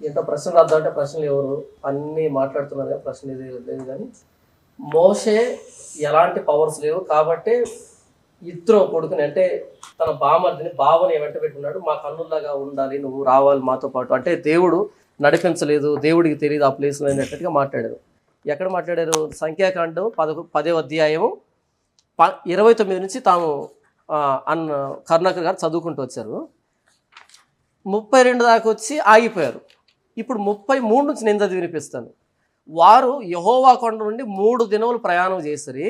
ఎంత ప్రశ్నలు రాద్దాం అంటే ప్రశ్నలు ఎవరు? అన్ని మాట్లాడుతున్నారు కానీ ప్రశ్న ఇది లేదు కానీ మోషే ఎలాంటి పవర్స్ లేవు కాబట్టి ఇద్దరు కొడుకుని అంటే తన బామర్దిని బావని వెంట పెట్టుకున్నాడు. మా కన్నుల్లాగా ఉండాలి నువ్వు రావాలి మాతో పాటు. అంటే దేవుడు నడిపించలేదు దేవుడికి తెలియదు ఆ ప్లేస్లో అనేటట్టుగా మాట్లాడారు. ఎక్కడ మాట్లాడారు? సంఖ్యాకాండం పదకొ పదే అధ్యాయము ప ఇరవై తొమ్మిది నుంచి తాము అన్న కరుణాకర్ గారు చదువుకుంటూ వచ్చారు. ముప్పై రెండు దాకా వచ్చి ఆగిపోయారు. ఇప్పుడు ముప్పై మూడు నుంచి నేను చదివి వినిపిస్తాను. వారు యహోవా కొండ నుండి మూడు దినములు ప్రయాణం చేసరి.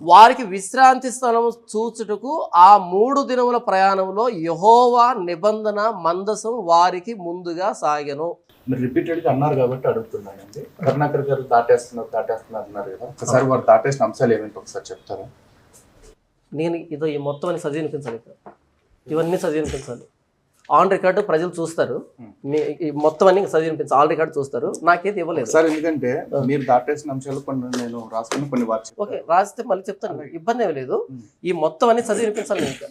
వారికి విశ్రాంతి స్థలం చూచుటకు ఆ మూడు దినముల ప్రయాణంలో యహోవా నిబంధన మందసం వారికి ముందుగా సాగెను. మీరు రిపీటెడ్గా అన్నారు కాబట్టి అడుగుతున్నానండి. కరుణాకర్ గారు దాటేస్తున్నారు దాటేస్తున్నారు అన్నారు కదా. ఒకసారి వారు దాటేసిన అంశాలు ఏమిటి ఒకసారి చెప్తారా? నేను ఇదో ఈ మొత్తం అని చదివి వినిపించాలి ఇక్కడ. ఇవన్నీ చదివి వినిపించాలి ఆన్ రికార్డు ప్రజలు చూస్తారు. మొత్తం అన్ని చదివి వినిపించాలి ఆన్ రికార్డు చూస్తారు. నాకేది ఇవ్వలేదు. ఒకసారి ఎందుకంటే మీరు దాటేసిన అంశాలు కొన్ని నేను రాసుకుని కొన్ని. ఓకే రాస్తే మళ్ళీ చెప్తాను. ఇబ్బంది ఏమి లేదు. ఈ మొత్తం అన్ని చదివి వినిపించాలి ఇంకా.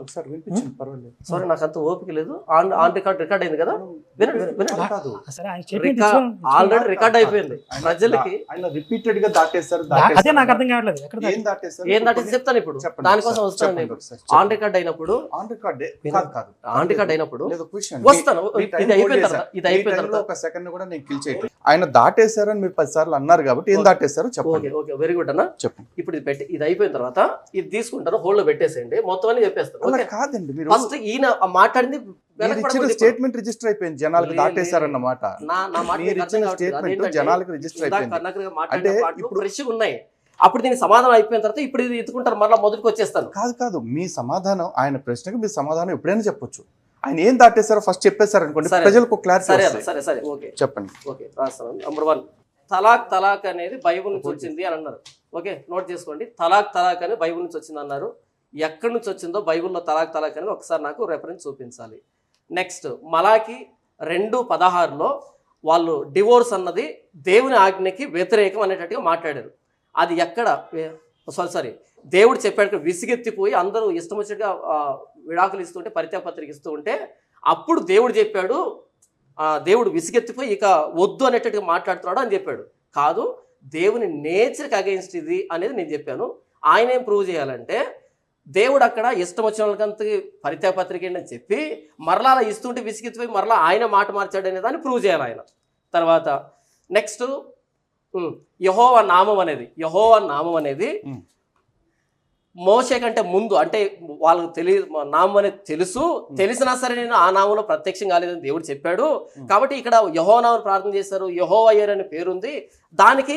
ఒకసారి వినిపించండి పర్వాలేదు. సారీ నాకు అంత ఓపిక లేదు. ఆన్ ఆన్ రికార్డ్ రికార్డ్ అయింది కదా? వినండి వినండి. ఆల్రెడీ రికార్డ్ అయిపోయింది. ప్రజలకి ఆయన రిపీటెడ్గా దాటేస్తారు దా- అదే దాటేస్తారు. నాకు అర్థం కావట్లేదు. ఎక్కడ ఏం దాటేస్తారు ఏం దాటి చెప్తాను ఇప్పుడు. దానికోసం వస్తాను నేను. ఆన్. రికార్డ్ అయినప్పుడు ఆన్ రికార్డ్? వినండి. కాదు కాదు. ఆన్ రికార్డ్ అయినప్పుడు వస్తాను. ఇది అయిపోయిన తర్వాత ఇది అయిపోయిన తర్వాత ఒక సెకండ్ కూడా నేను కిల్ చేయట్లేదు. ఆయన దాటేశారని మీరు పది సార్లు అన్నారు కాబట్టి ఏం దాటేశారో ఓకే చెప్పండి. ఓకే వెరీ గుడ్ అన్న. చెప్పండి. ఇప్పుడు ఇది పెట్టి ఇది అయిపోయిన తర్వాత ఇది తీసుకుంటాను. హోల్డ్లో పెట్టేసేయండి. మొత్తం అన్ని చెప్పేస్తాను. అలా కాదండి మీరు ఫస్ట్ ఈయన మాట్లాడింది ఇచ్చిన. స్టేట్మెంట్ రిజిస్టర్ అయిపోయింది జనాలకు దాటేశారన్నమాట. మీరు ఇచ్చిన. స్టేట్మెంట్ జనాలకు రిజిస్టర్ అయిపోయింది. అంటే ఇప్పుడు- ఫ్రెష్గా ఉన్నాయి. అప్పుడు దీనికి సమాధానం అయిపోయిన తర్వాత ఇప్పుడు ఇది ఎత్తుకుంటారు మరలా మొదటికి వచ్చేస్తాను. కాదు కాదు. మీ సమాధానం ఆయన ప్రశ్నకు మీ సమాధానం ఎప్పుడైనా చెప్పొచ్చు. ఆయన ఏం దాటేశారో ఫస్ట్ చెప్పేశారు అనుకోండి. ప్రజలకు క్లారిటీ సరే సరే సరే. ఓకే. చెప్పండి. ఓకే రాస్తాను. నంబర్ వన్ తలాక్ తలాక్ అనేది బైబుల్ నుంచి వచ్చింది అని అన్నారు. ఓకే నోట్ చేసుకోండి. తలాక్ తలాక్ అని బైబుల్ నుంచి వచ్చింది అన్నారు. ఎక్కడి నుంచి వచ్చిందో బైబుల్లో తలాక్ తలాక్ అనేది ఒకసారి నాకు రెఫరెన్స్ చూపించాలి. నెక్స్ట్ మలాకి రెండు పదహారులో వాళ్ళు డివోర్స్ అన్నది దేవుని ఆజ్ఞకి వ్యతిరేకం అనేటట్టుగా మాట్లాడారు. అది ఎక్కడ? సారీ సారీ దేవుడు చెప్పాడు విసిగెత్తిపోయి అందరూ ఇష్టం వచ్చినట్టుగా విడాకులు ఇస్తుంటే పరిత్యాపత్రిక ఇస్తూ ఉంటే అప్పుడు దేవుడు చెప్పాడు దేవుడు విసిగెత్తిపోయి ఇక వద్దు అనేటట్టుగా మాట్లాడుతున్నాడు అని చెప్పాడు. కాదు దేవుని నేచర్కి అగెయిన్స్ట్ ఇది అనేది నేను చెప్పాను. ఆయన ఏం ప్రూవ్ చేయాలంటే దేవుడు అక్కడ ఇష్టం వచ్చిన వాళ్ళకంత పరిత్యాగ పత్రిక ఏంటి అని చెప్పి మరలా అలా ఇస్తుంటే విసిగెత్తిపోయి మరలా ఆయన మాట మార్చాడు అనే దాన్ని ప్రూవ్ చేయాలి ఆయన. తర్వాత నెక్స్ట్ యహోవ నామం అనేది యహోవ నామం అనేది. మోసే కంటే ముందు అంటే వాళ్ళకి తెలియదు మా నామం అనేది తెలుసు. తెలిసినా సరే నేను ఆ నామంలో ప్రత్యక్షం కాలేదని దేవుడు చెప్పాడు. కాబట్టి ఇక్కడ యహో నామం ప్రార్థన చేశారు యహో అయ్యర్ అనే పేరుంది. దానికి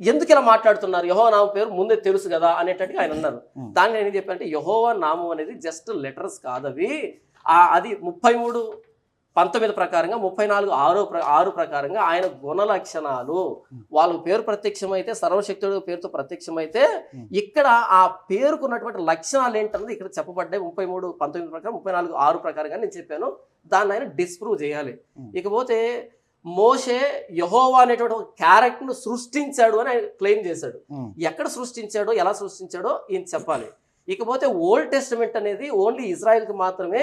ఎందుకు ఇలా మాట్లాడుతున్నారు? యహో నామం పేరు ముందే తెలుసు కదా అనేటట్టుగా ఆయన అన్నారు. దాన్ని నేను ఏం చెప్పానంటే యహోవా నామం అనేది జస్ట్ లెటర్స్ కాదవి. ఆ అది ముప్పై మూడు పంతొమ్మిది ప్రకారంగా ముప్పై నాలుగు ఆరో ఆరు ప్రకారంగా ఆయన గుణ లక్షణాలు వాళ్ళ పేరు ప్రత్యక్షమైతే సర్వశక్తుడు పేరుతో ప్రత్యక్షమైతే. ఇక్కడ ఆ పేరుకున్నటువంటి లక్షణాలు ఏంటన్నది ఇక్కడ చెప్పబడ్డాయి. ముప్పై మూడు పంతొమ్మిది ప్రకారం ముప్పై నాలుగు ఆరు ప్రకారంగా నేను చెప్పాను. దాన్ని ఆయన డిస్ప్రూవ్ చేయాలి. ఇకపోతే మోషే యహోవా అనేటువంటి ఒక క్యారెక్టర్ను సృష్టించాడు అని ఆయన క్లెయిమ్ చేశాడు. ఎక్కడ సృష్టించాడో ఎలా సృష్టించాడో ఈయన చెప్పాలి. ఇకపోతే ఓల్డ్ టెస్టమెంట్ అనేది ఓన్లీ ఇజ్రాయెల్కి మాత్రమే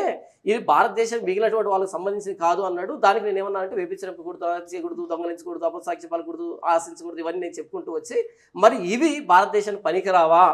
ఇది భారతదేశం మిగిలినటువంటి వాళ్ళకి సంబంధించింది కాదు అన్నాడు. దానికి నేను ఏమన్నా అంటే వేపించకూడదు చేయకూడదు దొంగలించకూడదు అపసాక్షి పలకూడదు ఆశించకూడదు ఇవన్నీ నేను చెప్పుకుంటూ వచ్చి మరి ఇవి భారతదేశానికి పనికిరావా?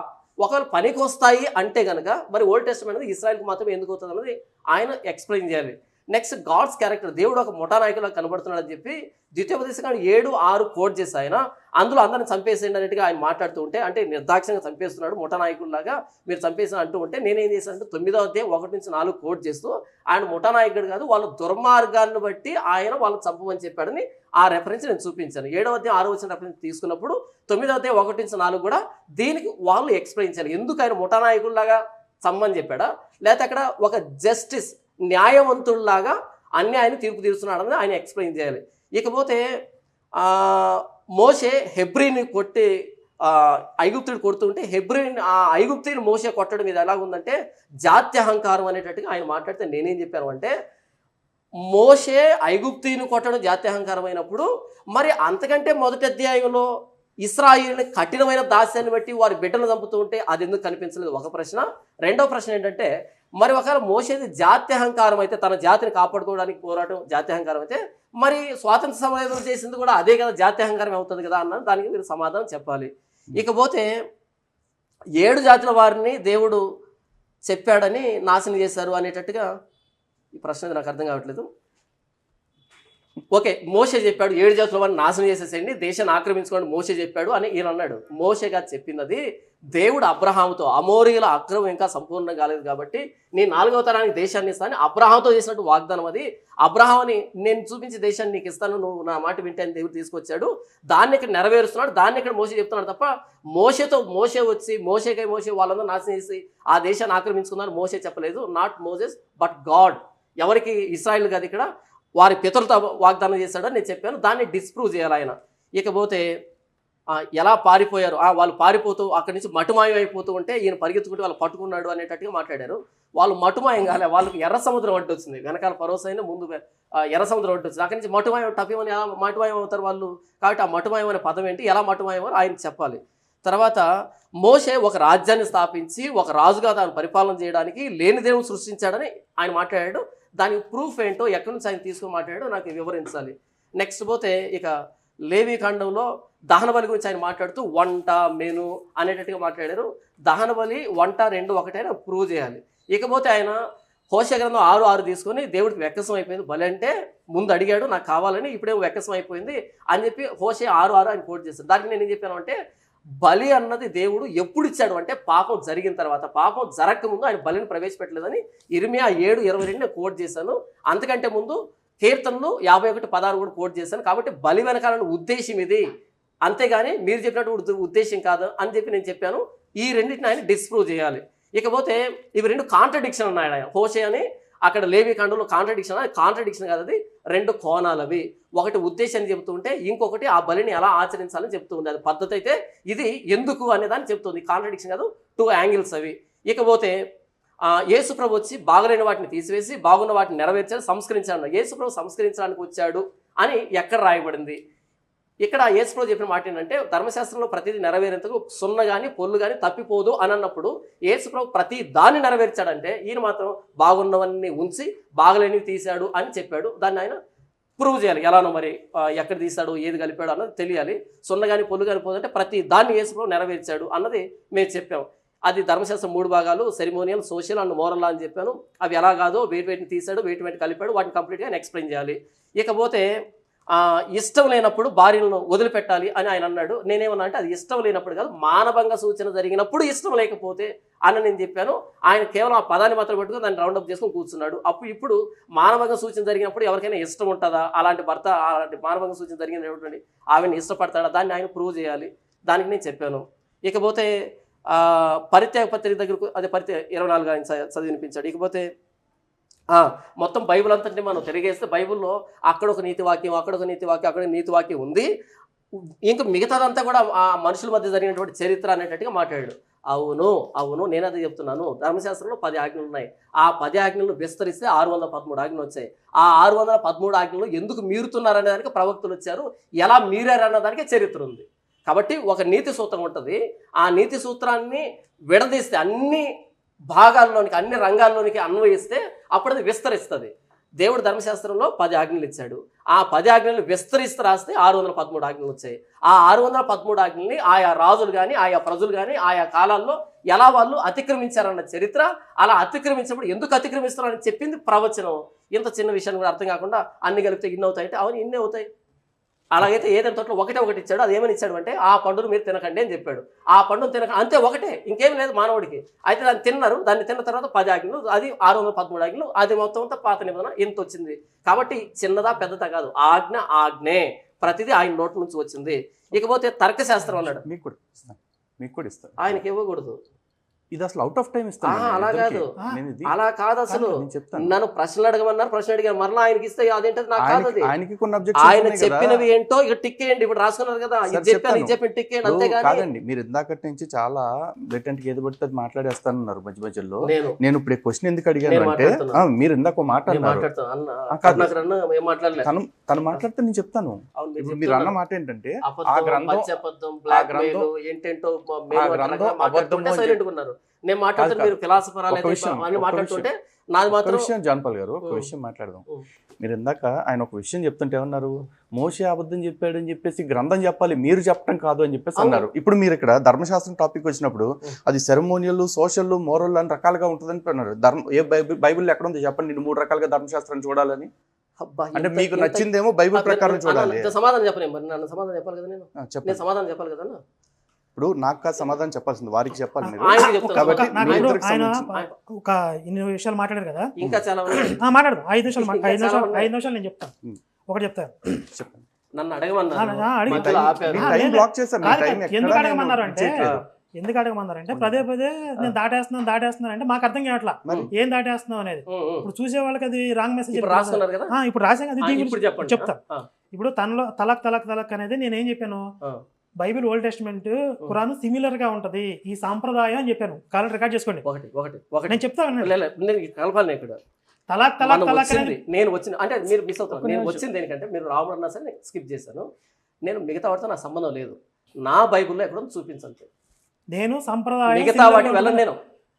ఒకవేళ పనికి వస్తాయి అంటే కనుక మరి ఓల్డ్ టెస్టమెంట్ అనేది ఇస్రాయల్కి మాత్రమే ఎందుకు అవుతుంది అన్నది ఆయన ఎక్స్ప్లెయిన్ చేయాలి. నెక్స్ట్ గాడ్స్ క్యారెక్టర్ దేవుడు ఒక ముఠా నాయకులా కనబడుతున్నాడని చెప్పి ద్వితీయోపదేశకాండ ఏడు ఆరు కోట్ చేసి ఆయన అందులో అందరిని చంపేసేయండి అన్నట్టుగా ఆయన మాట్లాడుతూ ఉంటే అంటే నిర్దాక్షిణంగా చంపేస్తున్నాడు ముఠా నాయకుల్లాగా మీరు చంపేసిన అంటూ ఉంటే నేనేం చేశానంటే తొమ్మిదో అధ్యాయం ఒకటి నుంచి నాలుగు కోట్ చేస్తూ ఆయన ముఠా నాయకుడు కాదు వాళ్ళ దుర్మార్గాన్ని బట్టి ఆయన వాళ్ళు చంపమని చెప్పాడని ఆ రెఫరెన్స్ నేను చూపించాను. ఏడవ అధ్యాయం ఆరో వచ్చిన రెఫరెన్స్ తీసుకున్నప్పుడు తొమ్మిదో అధ్యాయం ఒకటి నుంచి నాలుగు కూడా దీనికి వాళ్ళు ఎక్స్ప్లెయిన్ చేయాలి. ఎందుకు ఆయన ముఠా నాయకుల్లాగా చమ్మని చెప్పాడా? లేకపోతే అక్కడ ఒక జస్టిస్ న్యాయవంతుల్లాగా అన్యాయాన్ని తీర్పు తీరుస్తున్నాడని ఆయన ఎక్స్ప్లెయిన్ చేయాలి. ఇకపోతే మోసే మోషే హెబ్రిని కొట్టి ఐగుప్తుడు కొడుతుంటే హెబ్రిన్ ఆ ఐగుప్తుని మోసే కొట్టడం ఇది ఎలా ఉందంటే జాత్యహంకారం అనేటట్టుగా ఆయన మాట్లాడితే నేనేం చెప్పాను అంటే మోషే ఐగుప్తిని కొట్టడం జాత్యహంకారం అయినప్పుడు మరి అంతకంటే మొదటి అధ్యాయంలో ఇస్రాయిల్ని కఠినమైన దాస్యాన్ని బట్టి వారి బిడ్డలు చంపుతూ ఉంటే అది ఎందుకు కనిపించలేదు? ఒక ప్రశ్న. రెండో ప్రశ్న ఏంటంటే మరి ఒకవేళ మోసేది జాత్యహంకారం అయితే తన జాతిని కాపాడుకోవడానికి పోరాటం జాత్యహంకారం అయితే మరి స్వాతంత్ర సమయంలో చేసింది కూడా అదే కదా జాత్యహంకారం అవుతుంది కదా అన్న దానికి మీరు సమాధానం చెప్పాలి. ఇకపోతే ఏడు జాతుల వారిని దేవుడు చెప్పాడని నాశనం చేశారు అనేటట్టుగా ఈ ప్రశ్న నాకు అర్థం కావట్లేదు. ఓకే మోసే చెప్పాడు ఏడు జాతుల వారిని నాశనం చేసేసేయండి దేశాన్ని ఆక్రమించుకోండి మోసే చెప్పాడు అని ఈయన అన్నాడు. మోసేగా చెప్పినది చెప్పింది దేవుడు అబ్రహాముతో అమోరియుల అక్రమం ఇంకా సంపూర్ణం కాలేదు కాబట్టి నీ నాలుగవ తరానికి దేశాన్ని ఇస్తాను అబ్రహాంతో చేసినట్టు వాగ్దానం అది. అబ్రహాంని నేను చూపించి దేశాన్ని నీకు ఇస్తాను నువ్వు నా మాట వింటే అని దేవుడు తీసుకొచ్చాడు. దాన్ని ఇక్కడ నెరవేరుస్తున్నాడు దాన్ని ఇక్కడ మోసే చెప్తున్నాడు తప్ప మోసేతో మోసే వచ్చి మోసేకై మోసే వాళ్ళందరూ నాశనం చేసి ఆ దేశాన్ని ఆక్రమించుకున్నారు మోసే చెప్పలేదు. నాట్ మోసెస్ బట్ గాడ్ ఎవరికి? ఇస్రాయిల్ కాదు ఇక్కడ. వారి పితరులతో వాగ్దానం చేశాడని నేను చెప్పాను. దాన్ని డిస్ప్రూవ్ చేయాలి ఆయన. ఇకపోతే ఎలా పారిపోయారు? ఆ, వాళ్ళు పారిపోతూ అక్కడి నుంచి మటుమాయం అయిపోతూ ఉంటే ఈయన పరిగెత్తుకుంటూ వాళ్ళు పట్టుకున్నాడు అనేటట్టుగా మాట్లాడారు. వాళ్ళు మటుమాయం కాలే. వాళ్ళకి ఎర్ర సముద్రం అడ్డు వచ్చింది. వెనకాల పరోసైన ముందు ఎర్ర సముద్రం అడ్డు వచ్చింది. అక్కడి నుంచి మటుమాయం టపిమని ఎలా మటుమాయం అవుతారు వాళ్ళు? కాబట్టి ఆ మటుమాయం అనే పదం ఏంటి? ఎలా మటుమాయం అని ఆయన చెప్పాలి. తర్వాత మోషే ఒక రాజ్యాన్ని స్థాపించి ఒక రాజుగా తాను పరిపాలన చేయడానికి లేని సృష్టించాడని ఆయన మాట్లాడాడు. దానికి ప్రూఫ్ ఏంటో ఎక్కడి నుంచి ఆయన తీసుకుని మాట్లాడాడో నాకు వివరించాలి. నెక్స్ట్ పోతే ఇక లేవి ఖండంలో దహనబలి గురించి ఆయన మాట్లాడుతూ వంట మెను అనేటట్టుగా మాట్లాడారు. దహనబలి వంట రెండు ఒకటైనా ప్రూవ్ చేయాలి. ఇకపోతే ఆయన హోష గ్రంథం ఆరు ఆరు తీసుకొని దేవుడికి వెక్కసం అయిపోయింది. బలి అంటే ముందు అడిగాడు నాకు కావాలని ఇప్పుడే వెక్కసం అయిపోయింది అని చెప్పి హోషే ఆరు ఆరు ఆయన కోట్ చేశాడు దానికి నేను ఏం చెప్పాను అంటే బలి అన్నది దేవుడు ఎప్పుడు ఇచ్చాడు అంటే పాపం జరిగిన తర్వాత పాపం జరగకముందు ఆయన బలిని ప్రవేశపెట్టలేదని ఇరిమియా ఏడు ఇరవై రెండు కోట్ చేశాను. అంతకంటే ముందు కీర్తనలు యాభై ఒకటి పదహారు కూడా కోట్ చేశాను. కాబట్టి బలి వెనకాలని ఉద్దేశం ఇది. అంతేగాని మీరు చెప్పినట్టు ఉద్దేశం కాదు అని చెప్పి నేను చెప్పాను. ఈ రెండింటిని ఆయన డిస్ప్రూవ్ చేయాలి. ఇకపోతే ఇవి రెండు కాంట్రడిక్షన్ ఉన్నాయి ఆయన. హోషే అని అక్కడ లేవి ఖండంలో కాంట్రడిక్షన్ కాంట్రడిక్షన్ కాదు అది రెండు కోణాలు అవి ఒకటి ఉద్దేశాన్ని చెబుతుంటే ఇంకొకటి ఆ బలిని ఎలా ఆచరించాలని చెప్తుంది. అది పద్ధతి అయితే ఇది ఎందుకు అనేదాన్ని చెప్తుంది. కాంట్రడిక్షన్ కాదు టూ యాంగిల్స్ అవి. ఇకపోతే ఏసుప్రభు యేసుప్రభు వచ్చి బాగలేని వాటిని తీసివేసి బాగున్న వాటిని నెరవేర్చాడు సంస్కరించాడు యేసుప్రభు సంస్కరించడానికి వచ్చాడు అని ఎక్కడ రాయబడింది? ఇక్కడ ఏసుప్రభు చెప్పిన మాట ఏంటంటే ధర్మశాస్త్రంలో ప్రతిదీ నెరవేరేందుకు సున్న కానీ పొల్లు కానీ తప్పిపోదు అని అన్నప్పుడు ఏసుప్రభు ప్రతి దాన్ని నెరవేర్చాడంటే ఈయన మాత్రం బాగున్నవన్నీ ఉంచి బాగలేనివి తీశాడు అని చెప్పాడు. దాన్ని ఆయన ప్రూవ్ చేయాలి. ఎలానో మరి ఎక్కడ తీశాడు ఏది కలిపాడు అన్నది తెలియాలి. సున్న కానీ పొల్లు కానీ పోదంటే ప్రతి దాన్ని ఏసుప్రభు నెరవేర్చాడు అన్నది మేము చెప్పాం. అది ధర్మశాస్త్రం మూడు భాగాలు సెరిమోనియల్ సోషల్ అండ్ మోరల్ అని చెప్పాను. అవి ఎలా కాదో వేటి వేటిని తీశాడు వేటి వేటి కలిపాడు వాటిని కంప్లీట్గా ఎక్స్ప్లెయిన్ చేయాలి. ఇకపోతే ఇష్టం లేనప్పుడు భార్యలను వదిలిపెట్టాలి అని ఆయన అన్నాడు. నేనేమన్నా అంటే అది ఇష్టం లేనప్పుడు కాదు మానభంగ సూచన జరిగినప్పుడు ఇష్టం లేకపోతే అని నేను చెప్పాను. ఆయన కేవలం ఆ పదాన్ని మాత్రం పెట్టుకుని దాన్ని రౌండప్ చేసుకొని కూర్చున్నాడు. అప్పుడు ఇప్పుడు మానభంగ సూచన జరిగినప్పుడు ఎవరికైనా ఇష్టం ఉంటుందా? అలాంటి భర్త అలాంటి మానభంగ సూచన జరిగినటువంటి ఆమెను ఇష్టపడతాడా? దాన్ని ఆయన ప్రూవ్ చేయాలి. దానికి నేను చెప్పాను. ఇకపోతే పరిత్యాగ పత్రిక దగ్గరకు అదే పరిత్యాగ ఇరవై నాలుగు ఆయన చ- చదివినిపించాడు. ఇకపోతే మొత్తం బైబిల్ అంతటిని మనం తిరిగేస్తే బైబిల్లో అక్కడ ఒక నీతి వాక్యం అక్కడ ఒక నీతి వాక్యం అక్కడ నీతి వాక్యం ఉంది. ఇంకా మిగతాదంతా కూడా ఆ మనుషుల మధ్య జరిగినటువంటి చరిత్ర అనేటట్టుగా మాట్లాడాడు. అవును అవును నేను అదే చెప్తున్నాను. ధర్మశాస్త్రంలో పది ఆజ్ఞలు ఉన్నాయి. ఆ పది ఆజ్ఞలను విస్తరిస్తే ఆరు వందల పదమూడు ఆజ్ఞలు వచ్చాయి. ఆ ఆరు వందల పదమూడు ఆజ్ఞలు ఎందుకు మీరుతున్నారనే దానికి ప్రవక్తలు వచ్చారు. ఎలా మీరారన్న దానికి చరిత్ర ఉంది. కాబట్టి ఒక నీతి సూత్రం ఉంటుంది. ఆ నీతి సూత్రాన్ని విడదీస్తే అన్ని భాగాల్లోనికి అన్ని రంగాల్లోనికి అన్వయిస్తే అప్పుడు అది విస్తరిస్తుంది. దేవుడు ధర్మశాస్త్రంలో పది ఆజ్ఞలు ఇచ్చాడు. ఆ పది ఆజ్ఞలు విస్తరిస్తూ రాస్తే ఆరు వందల పదమూడు ఆజ్ఞలు వచ్చాయి. ఆ ఆరు వందల పదమూడు ఆజ్ఞల్ని ఆయా రాజులు కానీ ఆయా ప్రజలు కానీ ఆయా కాలాల్లో ఎలా వాళ్ళు అతిక్రమించారన్న చరిత్ర అలా అతిక్రమించినప్పుడు ఎందుకు అతిక్రమిస్తారని చెప్పింది ప్రవచనం. ఇంత చిన్న విషయాన్ని కూడా అర్థం కాకుండా అన్ని కలిపితే ఇన్ని అవుతాయి అంటే అవును ఇన్ని అవుతాయి. అలాగైతే ఏదైనా తోటలో ఒకటే ఒకటి ఇచ్చాడు అది ఏమని ఇచ్చాడు అంటే ఆ పండును మీరు తినకండి అని చెప్పాడు. ఆ పండును తినక అంతే ఒకటే ఇంకేం లేదు మానవుడికి. అయితే దాన్ని తిన్నారు దాన్ని తిన్న తర్వాత పది ఆజ్ఞలు అది ఆరు వందల పదమూడు ఆజ్ఞలు అది మొత్తం అంతా పాత నిబంధన ఇంత వచ్చింది. కాబట్టి చిన్నదా పెద్దదా కాదు ఆజ్ఞ ఆజ్ఞే. ప్రతిదీ ఆయన నోటి నుంచి వచ్చింది. ఇకపోతే తర్కశాస్త్రం అన్నాడు. మీకు కూడా మీకు కూడా ఇస్తాను. ఆయనకి ఇవ్వకూడదు. ఇది అసలు అవుట్ ఆఫ్ టైం ఇస్తాను అలా. కాదు. అలా కాదు అసలు. నన్ను ప్రశ్నలు అడగమన్నారు ప్రశ్న అడిగారు. మరలా ఆయనకి ఇస్తే అదేంటది? నాకు కాదు అది. ఆయనకి- కొన్ని ఆయన చెప్పినవి ఏంటో ఇక టిక్ వేయండి ఇప్పుడు రాసుకున్నారు కదా. ఇది చెప్పాను ఇది. చెప్పిన టిక్ ఇప్పుడు అంతేగాని కాదండి మీరు ఇందాకటి నుంచి చాలా బ్లెటెంట్ ఏది పడితే అది మాట్లాడేస్తానన్నారు మధ్య మధ్యలో. నేను. ఇప్పుడు క్వశ్చన్ ఎందుకు అడిగాను అంటే మీరు ఇందాక మాట్లాడతాను తను తను మాట్లాడితే నేను చెప్తాను. అవును మీరు అన్న. మాట ఏంటంటే ఆ అబద్ధం గ్రంథం అబద్ధం ఆ గ్రంథం ఉన్నారు. నేను మాట్లాడుతుంటే కాదు, మీరు ఫిలాసఫర్ అని మాట్లాడుతుంటే నాది మాత్రం విషయం జాన్పాల్ గారు ఒక. విషయం మాట్లాడదాం. మీరు ఇందాక ఆయన ఒక విషయం చెప్తుంటే ఏమన్నారు మోసే అబద్ధం చెప్పాడు అని చెప్పేసి గ్రంథం చెప్పాలి మీరు చెప్పడం కాదు అని చెప్పేసి. అన్నారు ఇప్పుడు మీరు ఇక్కడ ధర్మశాస్త్రం టాపిక్ వచ్చినప్పుడు. అది సెరమోనియల్ సోషల్ మోరల్ అని రకాలుగా ఉంటుందని అన్నారు ధర్మ ఏ బైబిల్ ఎక్కడ ఉంది చెప్పండి నేను మూడు రకాలుగా ధర్మశాస్త్రం చూడాలని అంటే మీకు నచ్చిందేమో బైబిల్ ప్రకారం చూడాలి సమాధానం చెప్పను మరి నన్ను సమాధానం చెప్పాలి కదా నేను సమాధానం చెప్పాలి కదా? ఇప్పుడు నాకు కాదు సమాధానం చెప్పాల్సింది వారికి చెప్పాలి మీరు. ఒక- చెప్తాను. కాబట్టి ఇన్ని విషయాలు మాట్లాడారు కదా? ఇంకా చాలా మాట్లాడదు ఐదు నిమిషాలు ఐదు నిమిషాలు. ఐదు నిమిషాలు నేను చెప్తాను. ఒకటి చెప్తాను చెప్పండి. నన్ను అడగమన్నారు. ఎందుకు నేను అడగమన్నారు అంటే. ఎందుకు అడగమన్నారంటే పదే పదే నేను దాటేస్తున్నాను దాటేస్తున్నాను అంటే మాకు అర్థం కావట్లా. మరి? ఏం దాటేస్తున్నావు అనేది. ఇప్పుడు చూసే వాళ్ళకి అది రాంగ్ మెసేజ్ ఇప్పుడు రాసుకున్నారు కదా. ఇప్పుడు రాసాం కదా దీని ఇప్పుడు తనలో తలక్ తలక్ తలక్ అనేది నేను ఏం చెప్పాను. బైబిల్ ఓల్డ్ టెస్ట్మెంట్ ఖురాన్ సిమిలర్గా ఉంటది. ఈ సాంప్రదాయం అని చెప్పాను. కాలం రికార్డ్ చేసుకోండి. ఒకటి ఒకటి ఒకటి. నేను చెప్తా వినండి. లే, లే, నేను కలపాలి ఇక్కడ. తలాక్ తలాక్ తలాక్ అనేది నేను వచ్చింది అంటే మీరు మిస్ అవుతారు. ఒక్క నేను. వచ్చింది ఏంటంటే మీరు అన్నా సరే నేను స్కిప్ చేశాను. నేను మిగతా వాటితో నాకు సంబంధం లేదు. నా బైబిల్లో ఎక్కడో చూపించండి నేను సంప్రదాయం మిగతా వాటి వెళ్ళను. నేను.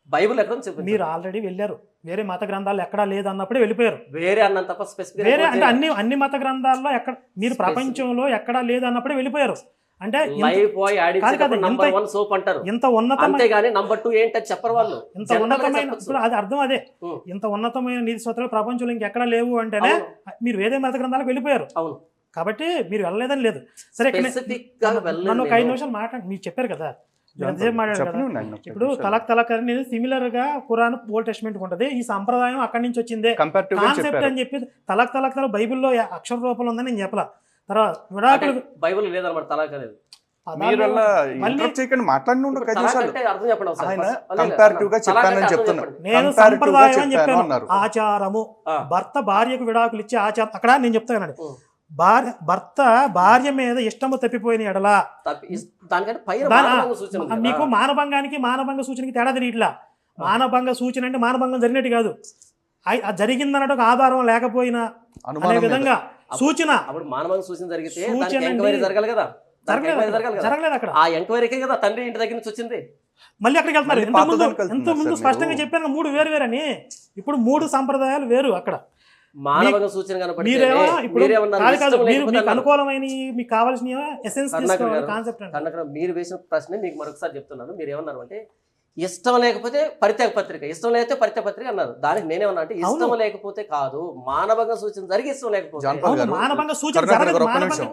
బైబిల్ ఎక్కడో చూపించండి మీరు ఆల్రెడీ వెళ్ళారు. వేరే మత గ్రంథాలు ఎక్కడా లేదు అన్నప్పుడే వెళ్ళిపోయారు. వేరే అన్నంత తప్ప స్పెసిఫిక్ వేరే అంటే అన్ని అన్ని మత గ్రంథాల్లో ఎక్కడ మీరు ప్రపంచంలో ఎక్కడా లేదు అన్నప్పుడే వెళ్ళిపోయారు. అంటే ఇంత- ఉన్నతమైన అంతేగాని నంబర్ టూ ఏంటని చెప్పరు వాళ్ళు. ఇంత ఉన్నతమైన అది అర్థం అదే. ఇంత ఉన్నతమైన నీతి సూత్రాలు ప్రపంచంలో ఇంకెక్కడా లేవు అంటేనే మీరు వేరే మత గ్రంథాలకు వెళ్ళిపోయారు. అవును. కాబట్టి మీరు వెళ్ళలేదని లేదు. సరే నన్ను- ఒక ఐదు నిమిషాలు మాట్లాడి. మీరు చెప్పారు కదా. ఇప్పుడు. తలక్ తలక్ అనేది సిమిలర్గా ఖురాన్ ఓల్డ్ టెస్ట్మెంట్ ఉంటది. ఈ సంప్రదాయం అక్కడి నుంచి వచ్చిందే. కాన్సెప్ట్ అని చెప్పి తలక్ తలక్ తల బైబిల్లో అక్షర రూపంలో ఉందని నేను చెప్పలా. తర్వాత విడాకులు బైబిల్ లేదన్నమాట తలాక్ అనేది మీరు చేయకండి మాట్లాడి గా చెప్పానని. నేను సంప్రదాయం అని చెప్పాను. ఆచారము. భర్త భార్యకు విడాకులు ఇచ్చే ఆచారం అక్కడ నేను చెప్తానండి. భార్య భర్త భార్య మీద ఇష్టము తప్పిపోయిన ఎడల. మీకు మానభంగానికి మానభంగ సూచనకి తేడా తెలియట్లా మానభంగ సూచన అంటే మానభంగం జరిగినట్టు కాదు జరిగిందన్నట్టు ఒక ఆధారం లేకపోయినా అనే. విధంగా సూచన అప్పుడు మానవంగా సూచన జరిగితే. ఎంక్వైరీ జరగాలి కదా జరగలేదు అక్కడ. ఆ ఎంక్వైరీకే కదా తండ్రి ఇంటి దగ్గర నుంచి వచ్చింది మళ్ళీ అక్కడికి వెళ్తున్నారు ఎంత ముందు ఎంత స్పష్టంగా. చెప్పాను మూడు వేరు వేరని ఇప్పుడు మూడు సంప్రదాయాలు వేరు అక్కడ మానవంగా సూచన మీకు. అనుకూలమైన మీకు కావాల్సిన ఎసెన్స్. కాన్సెప్ట్ మీరు వేసిన ప్రశ్న మీకు మరొకసారి చెప్తున్నాను మీరు ఏమన్నారు అంటే ఇష్టం లేకపోతే పరిత్యాగ పత్రిక ఇష్టం లేకపోతే పరిత్యాగ పత్రిక అన్నారు. దానికి నేనేమన్నా అంటే ఇష్టం. లేకపోతే కాదు. మానవంగా సూచన జరిగి ఇష్టం లేకపోతే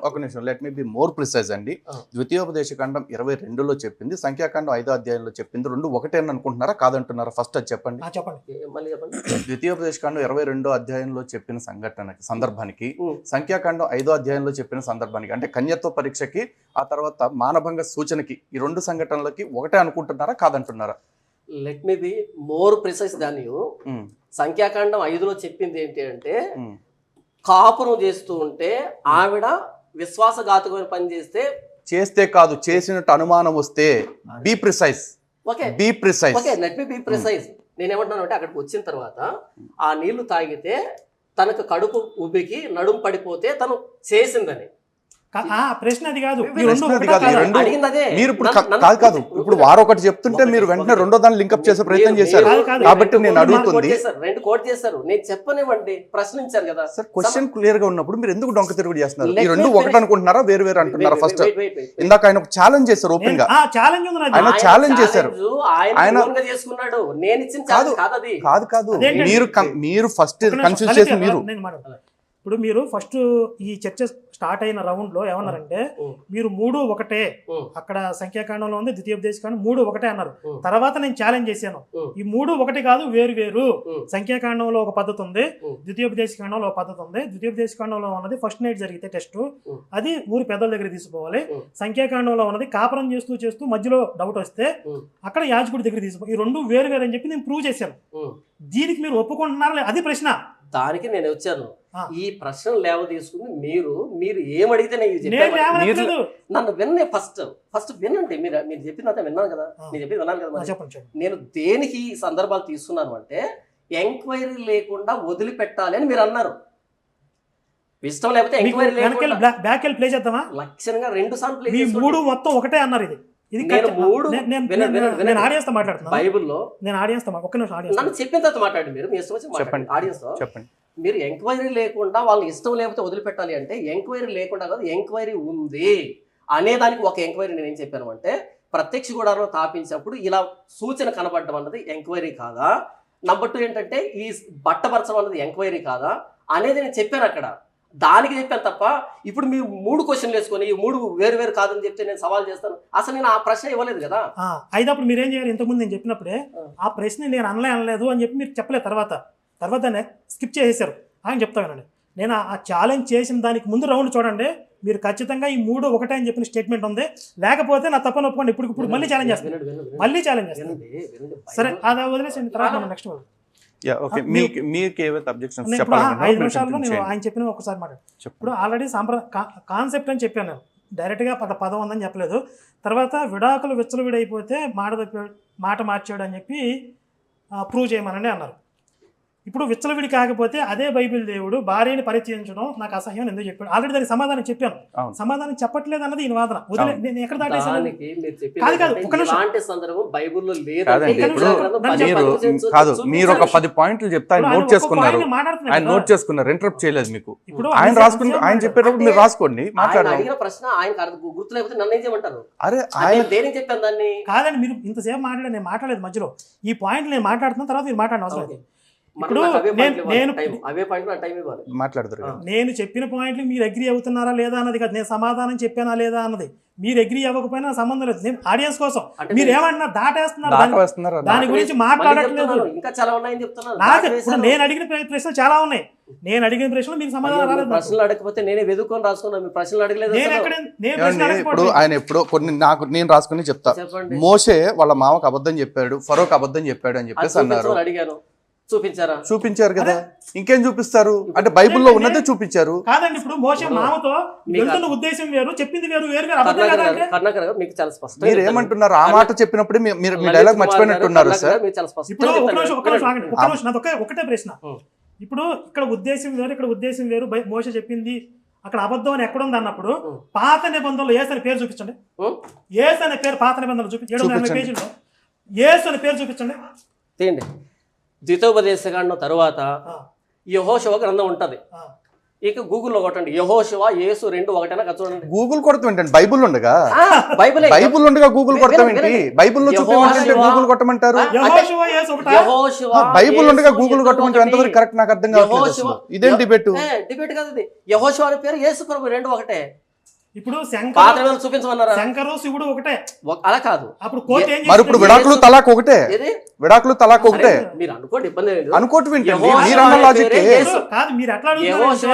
ఒక నిమిషం let me be more precise అండి. ద్వితీయోపదేశ ఖండం ఇరవై రెండులో చెప్పింది. సంఖ్యాకాండం ఐదో అధ్యాయంలో చెప్పింది. రెండు ఒకటే అని అనుకుంటున్నారా? కాదంటున్నారా? ఫస్ట్ అది చెప్పండి. చెప్పండి. మళ్ళీ చెప్పండి. ద్వితీయోపదేశ ఖండం ఇరవై రెండో అధ్యాయంలో చెప్పిన సంఘటనకి సందర్భానికి. సంఖ్యాకాండం ఐదో అధ్యాయంలో చెప్పిన సందర్భానికి అంటే కన్యత్వ పరీక్షకి ఆ తర్వాత మానభంగ సూచనకి ఈ రెండు సంఘటనలకి ఒకటే అనుకుంటున్నారా? కాదంటున్నారా? Let me be more precise దాని ఉం, సంఖ్యాకాండం ఐదులో చెప్పింది ఏంటి అంటే ఉం. కాపురం చేస్తూ ఉంటే ఆవిడ విశ్వాసఘాతకమైన పని చేస్తే చేస్తే కాదు చేసినట్టు అనుమానం వస్తే be precise okay. Be precise okay let me be precise నేనేమంటున్నాను అంటే అక్కడికి వచ్చిన తర్వాత ఆ నీళ్ళు తాగితే తనకు కడుపు ఉబ్బికి నడుము పడిపోతే తను చేసిందని. ప్రశ్న అది కాదు మీరు ఇప్పుడు కాదు కాదు ఇప్పుడు వారు ఒకటి చెప్తుంటే మీరు వెంటనే. రెండో దాన్ని లింకప్ చేసే ప్రయత్నం చేశారు. కాబట్టి నేను అడుగుతుంది రెండు కోట్ చేశారు నేను చెప్పనివ్వండి ప్రశ్నించారు కదా సార్ క్వశ్చన్ క్లియర్గా ఉన్నప్పుడు మీరు ఎందుకు డొంక తిరుగుడు చేస్తున్నారు ఈ రెండు ఒకటి. అనుకుంటున్నారా వేరు వేరు అంటున్నారా ఫస్ట్. ఇందాక ఆయన ఒక ఛాలెంజ్ చేశారు ఓపెన్గా ఛాలెంజ్. ఆయన challenge చేశారు. ఆయన చేసుకున్నాడు నేను ఇచ్చిన కాదు. ఛాలెంజ్ కాదు కాదు? మీరు మీరు ఫస్ట్ కన్ఫ్యూజ్ చేసి మీరు. ఇప్పుడు మీరు ఫస్ట్ ఈ చర్చ స్టార్ట్ అయిన రౌండ్లో ఏమన్నారంటే. మీరు మూడు ఒకటే. అక్కడ సంఖ్యాకాండంలో ఉంది ద్వితీయోపదేశకాండం మూడు ఒకటే అన్నారు. తర్వాత నేను ఛాలెంజ్ చేశాను. ఈ మూడు ఒకటి కాదు వేరు వేరు. సంఖ్యాకాండంలో ఒక పద్ధతి ఉంది ఉం. ద్వితీయోపదేశకాండంలో ఒక పద్ధతి ఉంది ద్వితీయోపదేశకాండంలో ఉన్నది ఫస్ట్ నైట్ జరిగితే టెస్ట్. అది ఊరి పెద్దల దగ్గర తీసుకోవాలి. సంఖ్యాకాండంలో ఉన్నది కాపురం చేస్తూ చేస్తూ మధ్యలో డౌట్ వస్తే. అక్కడ యాజకుడి దగ్గర తీసుకో ఈ రెండు వేరు వేరు అని చెప్పి నేను ప్రూవ్ చేశాను. దీనికి మీరు ఒప్పుకుంటున్నారా అది ప్రశ్న దానికి నేను వచ్చాను. ఈ ప్రశ్న లేవ తీసుకుని మీరు మీరు ఏమడిగితే నేను. నన్ను విన్నే ఫస్ట్ ఫస్ట్ వినండి. మీరు మీరు చెప్పినంత విన్నాను కదా. నేను చెప్పింది విన్నాను కదా నేను దేనికి ఈ సందర్భాలు తీసుకున్నాను అంటే ఎంక్వైరీ లేకుండా వదిలిపెట్టాలి అని మీరు అన్నారు. ఇష్టం లేకపోతే ఎంక్వైరీ లేకుండా బ్యాక్ ప్లే చేద్దామా? లక్షణంగా రెండు సార్లు. మూడు మొత్తం ఒకటే అన్నారు ఇది. ఇది నేను మూడు. ఆడియన్స్తో మాట్లాడుతున్నాను? బైబిల్లో నేను ఆడియన్స్తో ఒక్క నిమిషం ఆడియన్స్ నన్ను చెప్పిన తర్వాత మాట్లాడండి మీరు మీ ఇష్టం చెప్పండి. ఆడియన్స్ చెప్పండి. మీరు ఎంక్వైరీ లేకుండా వాళ్ళని ఇష్టం లేకపోతే వదిలిపెట్టాలి అంటే ఎంక్వైరీ లేకుండా కాదు ఎంక్వైరీ ఉంది అనేదానికి ఒక ఎంక్వైరీ నేను ఏం చెప్పాను అంటే ప్రత్యక్ష గుడారంలో తాపించినప్పుడు ఇలా సూచన కనబడడం అన్నది ఎంక్వైరీ కాదా? నంబర్ టూ ఏంటంటే ఈ బట్టపరచడం అన్నది ఎంక్వైరీ కాదా? అనేది నేను చెప్పాను అక్కడ. దానికి చెప్పాను తప్ప ఇప్పుడు మీరు మూడు క్వశ్చన్లు వేసుకొని ఈ మూడు వేరు వేరు కాదని చెప్తే నేను సవాల్ చేస్తాను. అసలు నేను ఆ ప్రశ్న ఇవ్వలేదు కదా. అయితే అప్పుడు మీరేం చేయాలి? ఇంతకుముందు నేను చెప్పినప్పుడే ఆ. ప్రశ్న నేను అనలే అనలేదు అని చెప్పి మీరు చెప్పలేదు తర్వాత. తర్వాత దాన్ని స్కిప్ చేసేసారు. ఆయన చెప్తా వినండి. నేను ఆ ఛాలెంజ్ చేసిన దానికి ముందు రౌండ్ చూడండి. మీరు ఖచ్చితంగా ఈ మూడు ఒకటే అని చెప్పిన స్టేట్మెంట్ ఉంది. లేకపోతే నా తప్పని ఒప్పుకోండి. ఇప్పుడు ఇప్పుడు మళ్ళీ ఛాలెంజ్ చేస్తాను. మళ్ళీ ఛాలెంజ్ చేస్తాను. సరే అది వదిలేసండి తర్వాత నెక్స్ట్ యా చేయండి. ఆయన చెప్పిన ఒకసారి చెప్పండి. ఇప్పుడు ఆల్రెడీ సాంప్ర కాన్సెప్ట్ అని చెప్పాను నేను. డైరెక్ట్గా పద పదం ఉందని చెప్పలేదు. తర్వాత విడాకులు విచ్చలవిడైపోతే మాట తప్పి- మాట మార్చాడు అని చెప్పి ప్రూవ్ చేయమనండి అన్నారు. ఇప్పుడు విచ్చలవిడి కాకపోతే అదే బైబిల్ దేవుడు భార్యని పరిచయించడం నాకు అసహ్యం ఎందుకు చెప్పాడు? ఆల్రెడీ దానికి సమాధానం చెప్పాను. సమాధానం చెప్పట్లేదు అన్నది ఈయన వాదన వదిలే. నేను ఎక్కడ దాటేసాను కాదు, నిమిషం. మీరు కాదు ఒక పది పాయింట్లు చెప్తే ఆయన నోట్ చేసుకున్నారు. ఆయన. నోట్ చేసుకున్నారు. ఇంటరప్ట్ చేయలేదు మీకు. ఇప్పుడు ఆయన అన్ని రాసుకుని సేమ్ ఆయన. చెప్పేటప్పుడు మీరు రాసుకోండి. ఆయన అడిగిన ప్రశ్న ఆయనకు అర్థం గుర్తు లేకపోతే నన్ను ఏం చేయమంటారు? అరే ఆయన ఆయన దేనికి చెప్పాను దాన్ని? కాదండి మీరు ఇంతసేపు మాట్లాడే నేను మాట్లాడలేదు మధ్యలో. ఈ పాయింట్ నేను మాట్లాడుతున్న తర్వాత మీరు మాట్లాడిన అవసరం ఇప్పుడు నేను- నేను-. అవే మాట్లాడతారు చెప్పిన పాయింట్లు మీరు అగ్రి అవుతున్నారా లేదా అన్నది కాదు. నేను సమాధానం చెప్పానా లేదా అన్నది. మీరు అగ్రి అవ్వకపోయినా సంబంధం లేదు. నేను ఆడియన్స్ కోసం మీరు నేను- ఏమన్నారు దాటేస్తున్నారు? దాని గురించి మాట్లాడట్లేదు. చెప్తున్నాను, ఇంకా చాలా ఉన్నాయని చెప్తున్నాను నాకు దాటి ఇప్పుడు వేశాను. నేను అడిగిన ప్ర- ప్రశ్నలు చాలా ఉన్నాయి. నేను అడిగిన ప్రశ్నలు మీకు అయ్యో, సమాధానం మీరు రాలేదు. ప్రశ్నలు అడగకపోతే నేనే వెతుక్కొని రాసుకున్నా. మీరు ప్రశ్నలు అడగలేదు నేను. ఎక్కడ నేను ఇప్పుడు ఆయన ఎప్పుడో కొన్ని నాకు నేను రాసుకుని చెప్తా. మోసే వాళ్ళ మామకు అబద్ధం చెప్పాడు ఫరోక్ అబద్ధం చెప్పాడు అని చెప్పేసి అన్నారు. అడిగాను. చూపించారా? చూపించారు కదా. ఇంకేం చూపిస్తారు? అంటే బైబిల్లో ఉన్నదే చూపించారు. కాదండి ఇప్పుడు మోసే మామతో వెళ్తున్న ఉద్దేశం వేరు చెప్పింది వేరు వేరు వేరు. మీకు చాలా స్పష్టంగా మీరు. ఏమంటున్నారు? ఆ మాట చెప్పినప్పుడే మీరు మీ డైలాగ్ మర్చిపోయినట్టున్నారు సార్. ఇప్పుడు ఒక చెప్తాను. నిమిషం ఒక నిమిషం ఆగండి ఒక ఆ. నిమిషం నాది ఒకే ఒకటే ప్రశ్న. ఇప్పుడు ఇక్కడ ఉద్దేశం వేరు ఇక్కడ ఉద్దేశం వేరు. మోస చెప్పింది అక్కడ అబద్ధం అని ఎక్కడ ఉంది అన్నప్పుడు. పాత నిబంధనలు ఏసు అనే పేరు చూపించండి? ఏసు అనే పేరు పాత నిబంధనలు చూపించండి ఏడు. పేజీలో ఏసు అనే పేరు చూపించండి. తీయండి. ద్వితోపదేశకాండం తరువాత ఆ, యహోశివ గ్రంథం ఉంటది. ఇక గూగుల్లో కొట్టండి. యహోశివ యేసు రెండు ఒకటేనా కదా చూడండి. గూగుల్ కొడతాం ఏంటండి? బైబుల్ ఉండగా? బైబిలే బైబుల్ ఉండగా గూగుల్ వినండి, కొడతాం ఏంటి? వినండి. బైబుల్లో చూపించమంటే గూగుల్ కొట్టమంటారు? ఆ, యెహోషువ యేసు ఒకటా? యెహోషువ, బైబుల్ ఉండగా గూగుల్ ఇద్దరు కొట్టమంటే ఒకటి. ఎంతవరకు కరెక్ట్ నాకు అర్థం అసలు. ఇదేం డిబేట్? డిబేట్ కాదు ఇది. యహోశివ అనే పేరు యేసు ప్రభు రెండు ఒకటే. ఇప్పుడు శంకరు చూపించమన్నారా? శంకరు శివుడు ఒకటే. ఒక- అలా కాదు. అప్పుడు కోర్టు ఏం మరి ఇప్పుడు? విడాకులు తలాక్ ఒకటే. ఏది? విడాకులు తలాక్ ఒకటే. మీరు అనుకోండి ఇబ్బంది లేదు. అనుకోటి వింటండి యెహోషువ మీరు అన్న లాజిక్ కాదు ఎట్లా యహోశివ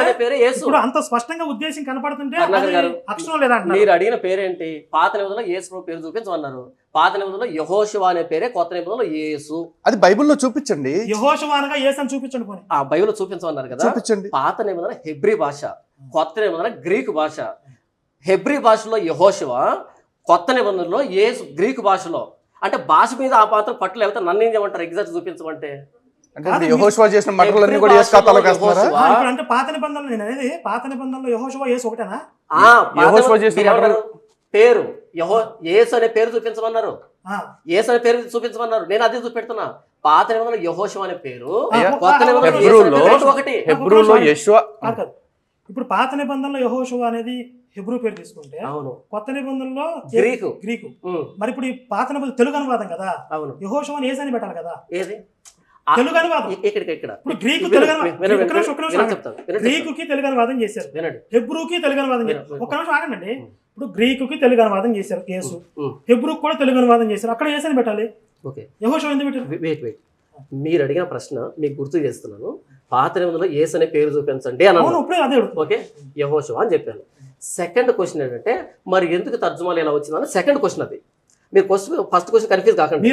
ఇప్పుడు అంత స్పష్టంగా ఉద్దేశం కనపడుతుంటే అక్షరం లేదా మీరు అడిగిన పేరేంటి? పాత నిబంధనలో యేసు పేరు చూపించమన్నారు. పాత నిబంధనలో యహోశివ అనే పేరే కొత్త నిబంధనలో యేసు. అది బైబిల్లో చూపించండి. యహోషువ అనగా యేసు అని చూపించండి పోనీ. ఆ బైబిల్ చూపించమన్నారు కదా. చూపించండి. పాత నిబంధన హెబ్రీ భాష కొత్త నిబంధన గ్రీకు భాష. హెబ్రీ భాషలో యహోశివ కొత్త నిబంధనలో యేసు గ్రీకు భాషలో. అంటే భాష మీద ఆ పాత్ర పట్టు లేకపోతే నన్ను ఏం చేయమంటారు? ఎగ్జాక్ట్ చూపించమంటే. అంటే చేసిన కూడా ఖాతాలో వేస్తున్నారా? అంటే పాత నిబంధనలు నేను అనేది పాత నిబంధనలో ఒకటేనా? చేసిన? పేరు. యహో యేసు అనే పేరు చూపించమన్నారు. ఆ, యేసు అనే పేరు చూపించమన్నారు. నేను అదే చూపెడుతున్నా. పాత నిబంధనలో యహోశివ అనే పేరు కొత్త నిబంధనలో ఒకటి. హెబ్రూలో యశ్వ ఇప్పుడు పాత నిబంధనలో యహోషువ అనేది హెబ్రూ పేరు తీసుకుంటే అవును. కొత్త నిబంధనలో గ్రీకు. గ్రీకు. మరి ఇప్పుడు ఈ పాత నిబంధన తెలుగు అనువాదం కదా? అవును. యహోషువ అని పెట్టాలి కదా? ఏది? తెలుగు అనువాదం. ఇక్కడ ఇక్కడ. ఇప్పుడు గ్రీకు తెలుగు అనువాదం. గ్రీకుకి తెలుగు అనువాదం చేశారు. హెబ్రూకి తెలుగు అనువాదం చేశారు. ఒక్క నిమిషం ఆగండి ఇప్పుడు గ్రీకుకి తెలుగు అనువాదం చేశారు ఉమ్, హెబ్రూకి కూడా తెలుగు అనువాదం చేశారు. అక్కడ యేసని పెట్టాలి? ఓకే. యహోషం ఎందుకు పెట్టారు? Wait wait. మీరు అడిగిన ప్రశ్న మీకు గుర్తు చేస్తున్నాను. పాత నిబంధనలో ఏసు అనే పేరు చూపించండి అన్నాను. ఓకే? యహోషువ అని చెప్పాను. సెకండ్ క్వశ్చన్ ఏంటంటే మరి ఎందుకు తర్జుమాలు ఎలా వచ్చిందని సెకండ్ క్వశ్చన్ అది. మీరు క్వశ్చన్ ఫస్ట్ క్వశ్చన్ కన్ఫ్యూజ్ కాకండి.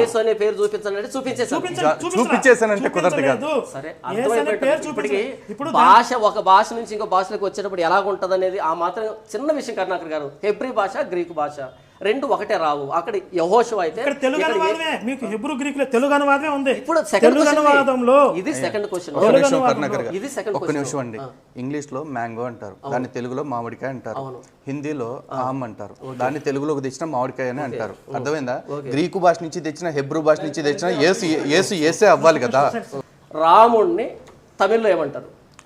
యేసు అనే పేరు చూపించరా? చూపించేసానంటే కుదరదు కాదు. సరే భాష ఒక భాష నుంచి ఇంకో భాషలోకి వచ్చేటప్పుడు ఎలా ఉంటుంది అనేది ఆ మాత్రం చిన్న విషయం కర్ణాకర్ గారు. హెబ్రి భాష గ్రీకు భాష. రెండు ఒకటే రావు. అక్కడ యహోషు అయితే ఇక్కడ తెలుగు ఇక్కడ ఏ- అనువాదమే. మీకు హెబ్రూ గ్రీక్లో తెలుగు అనువాదమే ఉంది. ఇప్పుడు సెకండ్ తెలుగు అనువాదంలో ఇది సెకండ్ క్వశ్చన్ ఇది సెకండ్ ఒక్క నిమిషం అండి. ఇంగ్లీష్లో మ్యాంగో అంటారు. దాన్ని తెలుగులో మామిడికాయ అంటారు. హిందీలో ఆమ్ అంటారు. దాన్ని తెలుగులోకి తెచ్చిన మామిడికాయ అని అంటారు. అర్థమైందా? గ్రీకు భాష నుంచి తెచ్చిన హెబ్రూ భాష నుంచి తెచ్చిన ఏసు ఏసు ఏసే అవ్వాలి కదా. రాముణ్ణి తమిళ్ళో ఏమంటారు?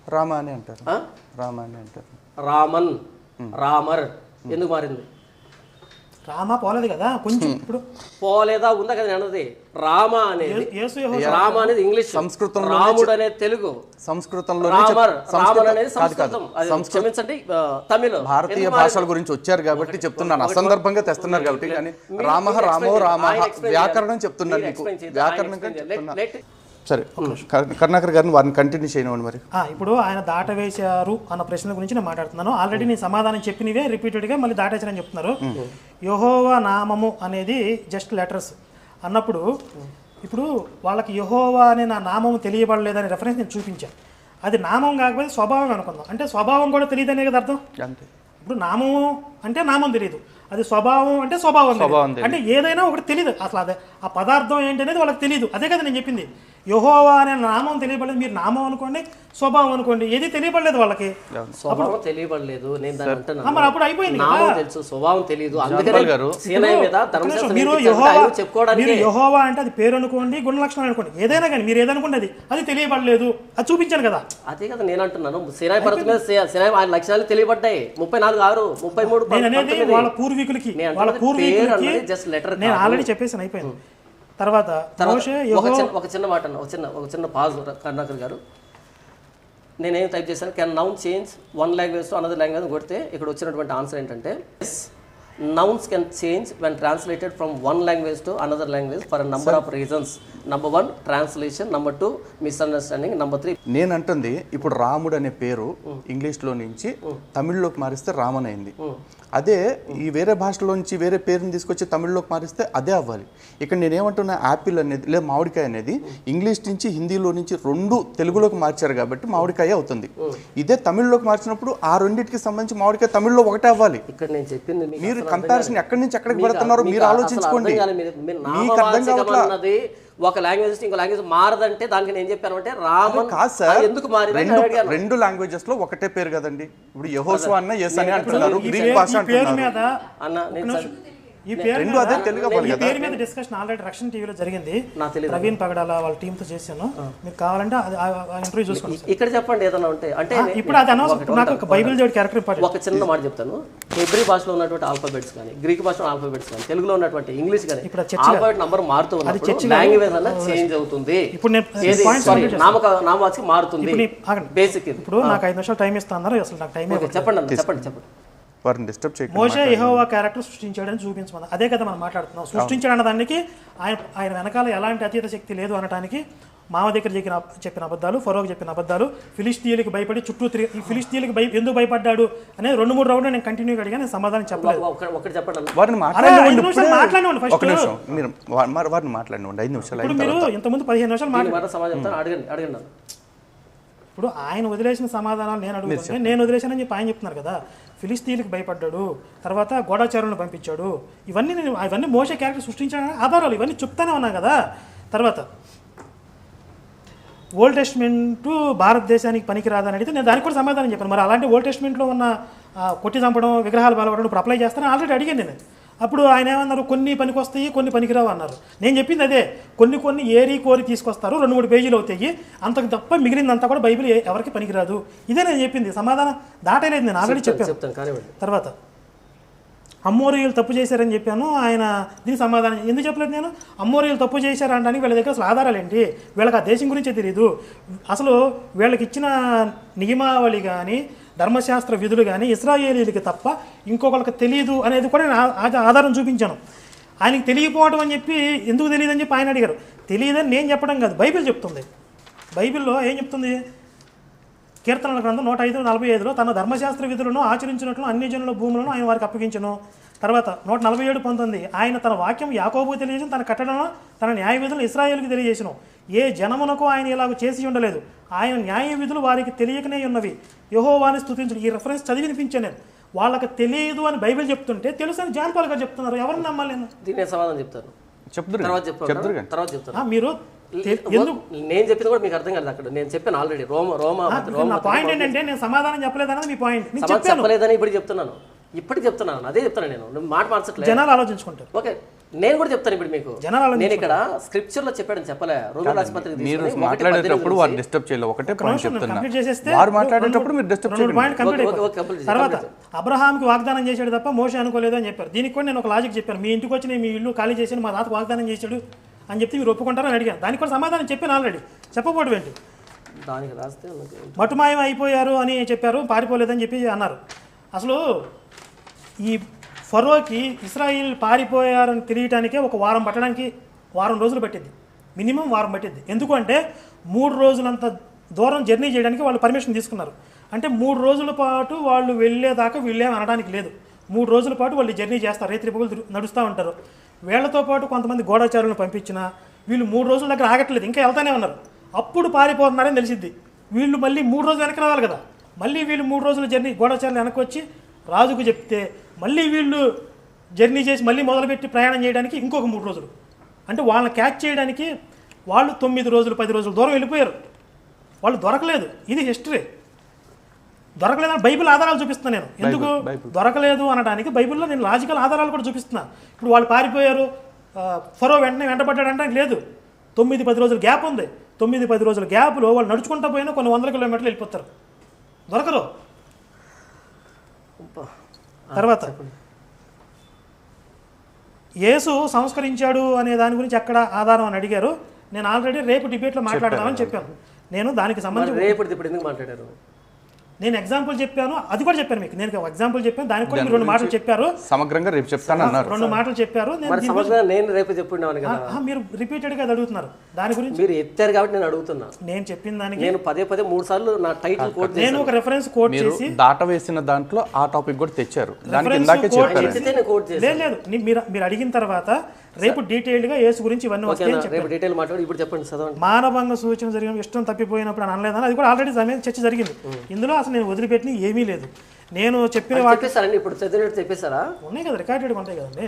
రామ అని అంటారు. ఆ? రామ అని అంటారు. రామన్. రామర్. ఎందుకు మారింది? రామ పోలేదు కదా కొంచెం ఇప్పుడు పోలేదా ఉందా కదా నేను అన్నది. రామ అనేది రామ అనేది ఇంగ్లీష్. సంస్కృతంలో రాముడు అనేది తెలుగు. సంస్కృతంలో రామర్ అనేది సంస్కృతం. క్షమించండి తమిళ్. భారతీయ భాషల గురించి వచ్చారు కాబట్టి చెప్తున్నాను. అసందర్భంగా తెస్తున్నారు కాబట్టి కానీ రామ రామో రామ వ్యాకరణం చెప్తున్నాను మీకు. చెప్తున్నా సరే కర్- కరుణాకర్ గారిని వారిని కంటిన్యూ చేయనివ్వండి మరి. ఆ, ఇప్పుడు ఆయన దాటవేశారు అన్న ప్రశ్న గురించి నేను మాట్లాడుతున్నాను. ఆల్రెడీ నేను సమాధానం చెప్పినవే రిపీటెడ్గా మళ్ళీ దాటేశారని చెప్తున్నారు. యహోవా నామము అనేది జస్ట్ లెటర్స్ అన్నప్పుడు ఇప్పుడు వాళ్ళకి యహోవా అనే నా నామము తెలియబడలేదనే రెఫరెన్స్ నేను చూపించాను అది నామం కాకపోతే స్వభావం అనుకుందాం. అంటే స్వభావం కూడా తెలియదనే కదా అర్థం? అంతే. ఇప్పుడు నామము అంటే నామం తెలియదు. అది స్వభావం అంటే స్వభావం. అంటే ఏదైనా ఒకటి తెలియదు. అసలు అదే ఆ పదార్థం ఏంటి అనేది వాళ్ళకి తెలియదు. అదే కదా నేను చెప్పింది. యహోవా అనే నామం తెలియబడలేదు. మీరు నామం అనుకోండి స్వభావం అనుకోండి ఏది తెలియబడలేదు వాళ్ళకి. స్వభావం తెలియబడలేదు. నేను దాన్ని ఆ, అంటున్నాను. మరి అప్పుడు అయిపోయింది నామం తెలుసు స్వభావం తెలియదు అందుకనే గారు, సీనయ్య మీద ఒక్క నిమిషం, ధర్మశాస్త్రం మీరు యహోవా మీరు యహోవా అంటే అది పేరు అనుకోండి గుణ లక్షణాలు అనుకోండి. ఏదైనా కానీ మీరు ఏదనుకోండి అది అది తెలియబడలేదు. అది చూపించాను కదా. అదే కదా నేను అంటున్నాను. సినాయి పర్వతం మీద సినాయి ఆయన లక్షణాలు తెలియబడ్డాయి. ముప్పై నాలుగు ఆరు ముప్పై మూడు నేను అనేది. వాళ్ళ పూర్వీకులకి నేను వాళ్ళ పూర్వీకులకి just letter నేను. ఆల్రెడీ చెప్పేసాను అయిపోయింది. తర్వాత ఒక చిన్న మాట అన్న, ఒక చిన్న ఒక చిన్న పాజ్ కరుణాకర్ గారు. నేనేం టైప్ చేశాను? Can noun change one language to another language కొడితే ఇక్కడ వచ్చినటువంటి ఆన్సర్ ఏంటంటే nouns can change when translated from one language to another language for number of reasons number one translation number two misunderstanding number three నేను అంటుంది ఇప్పుడు రాముడు అనే పేరు ఇంగ్లీష్లో నుంచి తమిళ్ళోకి మారిస్తే రామన్ అయింది అదే ఈ వేరే భాషలోంచి వేరే పేరుని తీసుకొచ్చి తమిళ్ళోకి మారిస్తే అదే అవ్వాలి. ఇక్కడ నేనేమంటున్నా యాపిల్ అనేది లేదా మామిడికాయ అనేది ఇంగ్లీష్ నుంచి హిందీలో నుంచి రెండు తెలుగులోకి మార్చారు కాబట్టి మామిడికాయ అవుతుంది. ఇదే తమిళ్ళోకి మార్చినప్పుడు ఆ రెండింటికి సంబంధించి మామిడికాయ తమిళ్ళో ఒకటే అవ్వాలి. ఇక్కడ నేను చెప్పింది మీరు కంపారిజన్ ఎక్కడి నుంచి ఎక్కడికి పెడుతున్నారో మీరు ఆలోచించుకోండి. మీకు అర్థం నామవాచకం కావట్లా అన్నది ఒక లాంగ్వేజ్ నుంచి ఇంకో లాంగ్వేజ్ మారదంటే దానికి నేను చెప్పాను అంటే రామన్ కాదు సార్ ఎందుకు మారింది రెండు లాంగ్వేజెస్లో ఒకటే పేరు కదండి. ఇప్పుడు యహోషువా అన్న ఎస్ అని అంటున్నారు గ్రీక్ భాష అంటున్నారు. మీద అన్న ఈ పేరు రెండు మీద- అదే తెలుగు అవ్వాలి ఈ కదా. పేరు మీద డిస్కషన్ ఆల్రెడీ రక్షణ టీవీలో జరిగింది. ప్రవీణ్ పగడాల వాళ్ళ టీమ్తో చేశాను. మీకు కావాలంటే అది ఇంటర్వ్యూ చూసుకోండి ఇక్కడ చెప్పండి ఏదైనా ఉంటే. అంటే ఆ, ఇప్పుడు అది అనవసరం. నాకు ఒక బైబిల్ దేవుడి క్యారెక్టర్ ఇంపార్టెంట్ ఒక చిన్న మాట చెప్తాను. హెబ్రి భాషలో ఉన్నటువంటి ఆల్ఫాబెట్స్ కానీ గ్రీక్ భాషలో ఆల్ఫాబెట్స్ కానీ తెలుగులో ఉన్నటువంటి ఇంగ్లీష్ కానీ ఇప్పుడు ఆల్ఫాబెట్ నంబర్ మారుతూ ఉన్నప్పుడు. లాంగ్వేజ్ అన్న చేంజ్ అవుతుంది. ఇప్పుడు నేను ఏది? పాయింట్స్ సారీ కంప్లీట్ నామక నామవాచకి మారుతుంది. బేసిక్ ఇప్పుడు నాకు ఐదు నిమిషాలు టైం ఇస్తా అన్నారు. అసలు నాకు టైం చెప్పండి చెప్పండి చెప్పండి. వారిని డిస్టర్బ్ చేయకండి మోషే యెహోవా క్యారెక్టర్ సృష్టించాడని చూపించమని. అదే కదా మనం మాట్లాడుతున్నాం. సృష్టించాడు అన్న దానికి ఆయన ఆయన వెనకాల ఎలాంటి అతీత శక్తి లేదు అనడానికి మామ దగ్గర చెప్పిన చెప్పిన అబద్ధాలు ఫరోకి చెప్పిన అబద్ధాలు ఫిలిస్తీన్లకు భయపడి చుట్టూ తిరిగి ఈ ఫిలిస్తీన్లకు భయ ఎందుకు భయపడ్డాడు అనేది రెండు మూడు రౌండ్లు నేను కంటిన్యూగా అడిగా నేను సమాధానం చెప్పలేదు. వారిని మీరు వా- మరి వారిని ఐదు నిమిషాలు ఇప్పుడు మీరు ఇంతకుముందు పదిహేను నిమిషాలు అన్న. ఇప్పుడు ఆయన వదిలేసిన సమాధానాలు నేను అడుగుతుంటే నేను వదిలేశానని చెప్పి ఆయన చెప్తున్నారు కదా. ఫిలిస్తీన్లకు భయపడ్డాడు. తర్వాత గోడాచారులను పంపించాడు. ఇవన్నీ నేను ఇవన్నీ మోసే క్యారెక్టర్ సృష్టించాడని ఆధారాలు. ఇవన్నీ చెప్తానే ఉన్నా కదా. తర్వాత ఓల్డ్ టెస్ట్మెంట్ భారతదేశానికి పనికిరాదని అడిగితే నేను దానికి కూడా సమాధానం చెప్పాను. మరి అలాంటి ఓల్డ్ టెస్ట్మెంట్లో ఉన్న కొట్టి చంపడం విగ్రహాలు బలపడడం ఇప్పుడు అప్లై చేస్తాను ఆల్రెడీ అడిగాను నేను. అప్పుడు ఆయన ఏమన్నారు? కొన్ని పనికి వస్తాయి కొన్ని పనికిరావు అన్నారు. నేను చెప్పింది అదే. కొన్ని కొన్ని ఏరి కోరి తీసుకొస్తారు రెండు మూడు పేజీలు అవుతాయి. అంతకు తప్ప మిగిలిందంతా కూడా బైబిల్ ఎవరికి పనికిరాదు. ఇదే నేను చెప్పింది. సమాధానం దాటలేదు నేను ఆల్రెడీ చెప్పాను. తర్వాత అమ్మోరియులు తప్పు చేశారని చెప్పాను. ఆయన దీనికి సమాధానం ఎందుకు చెప్పలేదు నేను? అమ్మోరియులు తప్పు చేశారంటానికి వీళ్ళ దగ్గర అసలు ఆధారాలు ఏంటి? వీళ్ళకి ఆ దేశం గురించే తెలియదు అసలు వీళ్ళకి ఇచ్చిన నియమావళి కానీ ధర్మశాస్త్ర విధులు కానీ ఇస్రాయేలీలకి తప్ప ఇంకొకరికి తెలియదు అనేది కూడా నేను ఆధారం చూపించాను. ఆయనకి తెలియకపోవడం అని చెప్పి ఎందుకు తెలియదని చెప్పి ఆయన అడిగారు. తెలియదని నేను చెప్పడం కాదు బైబిల్ చెప్తుంది. బైబిల్లో ఏం చెప్తుంది? కీర్తనల గ్రంథం నూట ఐదు నలభై ఐదులో తన ధర్మశాస్త్ర విధులను ఆచరించినట్లు అన్ని జనుల భూములను ఆయన వారికి అప్పగించను. తర్వాత నూట నలభై ఏడు పంతొమ్మిది ఆయన తన వాక్యం యాకోబుకు తెలియజేసిన తన కట్టడను తన న్యాయ విధులు ఇస్రాయేల్కి తెలియజేసను. ఏ జనమునకు ఆయన ఇలాగ చేసి ఉండలేదు. ఆయన న్యాయ విధులు వారికి తెలియకనే ఉన్నవి. యహోవాని స్తుతించడు ఈ రెఫరెన్స్ చదివి వినిపించాను నేను. వాళ్ళకి తెలియదు అని బైబిల్ చెప్తుంటే తెలుసు అని జాన్ పాల్ గారు చెప్తున్నారు. ఎవరిని నమ్మాలి నేను? దీని సమాధానం చెప్తాను. చెప్తురు తర్వాత చెప్తాను చెప్తురు కానీ తర్వాత చెప్తాను. ఆ, మీరు నేను చెప్పింది కూడా మీకు అర్థం కాదు అక్కడ. నేను చెప్పాను ఆల్రెడీ రోమ రోమ పాయింట్ ఏంటంటే నేను సమాధానం చెప్పలేదన్నది మీ పాయింట్ నేను సమాధానం చెప్పాను. చెప్పలేదని ఇప్పుడు చెప్తున్నాను. ఇప్పటికి చెప్తున్నాను. అదే చెప్తాను నేను. నువ్వు మాట మార్చట్లేదు జనాలు ఆలోచించుకుంటారు. ఓకే. నేను కూడా చెప్తాను ఇప్పుడు మీకు. నేను ఇక్కడ స్క్రిప్చర్లో చెప్పాడని చెప్పలే రోమిల ఆసుపత్రికి మీరు మాట్లాడేటప్పుడు వారు డిస్టర్బ్ చేయలేదు. ఒకటే పాయింట్ చెప్తున్నా. వారు మాట్లాడేటప్పుడు మీరు డిస్టర్బ్ తర్వాత అబ్రహాంకి వాగ్దానం చేశాడు తప్ప మోస అనుకోలేదు అని చెప్పారు. దీనికి కూడా నేను ఒక లాజిక్ చెప్పాను. మీ ఇంటికి వచ్చి నేను మీ ఇల్లు ఖాళీ చేసి మా తాతకు వాగ్దానం చేశాడు అని చెప్తే మీరు ఒప్పుకుంటారని అడిగాను. దానికి కూడా సమాధానం చెప్పాను ఆల్రెడీ చెప్పకపోవడం ఏంటి? దానికి రాస్తే మటుమాయం అయిపోయారు అని చెప్పారు పారిపోలేదని చెప్పి అన్నారు. అసలు ఈ ఫరోకి ఇస్రాయిల్ పారిపోయారని తెలియటానికే ఒక వారం పట్టడానికి వారం రోజులు పట్టింది మినిమం వారం పట్టింది ఎందుకంటే మూడు రోజులంత దూరం జర్నీ చేయడానికి వాళ్ళు పర్మిషన్ తీసుకున్నారు. అంటే మూడు రోజుల పాటు వాళ్ళు వెళ్ళేదాకా వీళ్ళేం అనడానికి లేదు. మూడు రోజుల పాటు వాళ్ళు జర్నీ చేస్తారు. రైతు పగులు నడుస్తూ ఉంటారు. వీళ్ళతో పాటు కొంతమంది గోడాచారులను పంపించిన వీళ్ళు మూడు రోజుల దగ్గర ఆగట్లేదు. ఇంకా వెళ్తానే ఉన్నారు. అప్పుడు పారిపోతున్నారని తెలిసిద్ది. వీళ్ళు మళ్ళీ మూడు రోజులు వెనక రావాలి కదా. మళ్ళీ వీళ్ళు మూడు రోజుల జర్నీ గోడాచారులు వెనక్కి వచ్చి రాజుకు చెప్తే మళ్ళీ వీళ్ళు జర్నీ చేసి మళ్ళీ మొదలుపెట్టి ప్రయాణం చేయడానికి ఇంకొక మూడు రోజులు. అంటే వాళ్ళని క్యాచ్ చేయడానికి వాళ్ళు తొమ్మిది రోజులు పది రోజులు దూరం వెళ్ళిపోయారు. వాళ్ళు దొరకలేదు. ఇది హిస్టరీ. దొరకలేదని బైబిల్ ఆధారాలు చూపిస్తున్నాను నేను. ఎందుకు దొరకలేదు అనడానికి బైబిల్లో నేను లాజికల్ ఆధారాలు కూడా చూపిస్తున్నా. ఇప్పుడు వాళ్ళు పారిపోయారు ఫరో వెంటనే వెంటబడ్డాడు అంటే లేదు. తొమ్మిది పది రోజుల గ్యాప్ ఉంది. తొమ్మిది పది రోజుల గ్యాప్లో వాళ్ళు నడుచుకుంటూ పోయినా కొన్ని వందల కిలోమీటర్లు వెళ్ళిపోతారు. దొరకరు. తర్వాత యేసు సంస్కరించాడు అనే దాని గురించి ఎక్కడ ఆధారం అని అడిగారు? నేను ఆల్రెడీ రేపు డిబేట్లో మాట్లాడదామని చెప్పాను. నేను దానికి సంబంధించి ఇప్పుడు ఎందుకు మాట్లాడారు? నేను ఎగ్జాంపుల్ చెప్పాను అది కూడా చెప్పాను మీకు. నేను ఎగ్జాంపుల్ చెప్పాను దానికి కూడా మీరు రెండు మాటలు చెప్పారు. సమగ్రంగా రేపు చెప్తాను అన్నారు. రెండు మాటలు చెప్పారు. నేను మరి సమగ్రంగా నేను రేపు కదా. ఆ, మీరు రిపీటెడ్గా అది అడుగుతున్నారు. దాని గురించి మీరు ఎత్తారు కాబట్టి నేను అడుగుతున్నా. నేను చెప్పిన దానికి నేను పదే పదే మూడు సార్లు నా టైటిల్ కోట్ నేను ఒక రెఫరెన్స్ కోట్ మీరు చేసి దాట వేసిన దాంట్లో ఆ టాపిక్ కూడా తెచ్చారు. దానికి ఇందాకే చెప్పారు. లేదు లేదు. మీరు మీరు అడిగిన తర్వాత రేపు డీటెయిల్డ్గా యేసు గురించి ఇవన్నీ డీటెయిల్ మాట్లాడి ఇప్పుడు చెప్పండి చదవండి. మానభంగ సూచన జరిగిన ఇష్టం తప్పిపోయినప్పుడు అని అనలేదని అది కూడా ఆల్రెడీ సమయం చర్చ జరిగింది. ఇందులో అసలు నేను వదిలిపెట్టిన ఏమీ లేదు. నేను చెప్పిన వాటి ఇప్పుడు చదివినట్టు చెప్పేశారా? ఉన్నాయి కదా రికార్డెడ్ ఉంటాయి కదండి.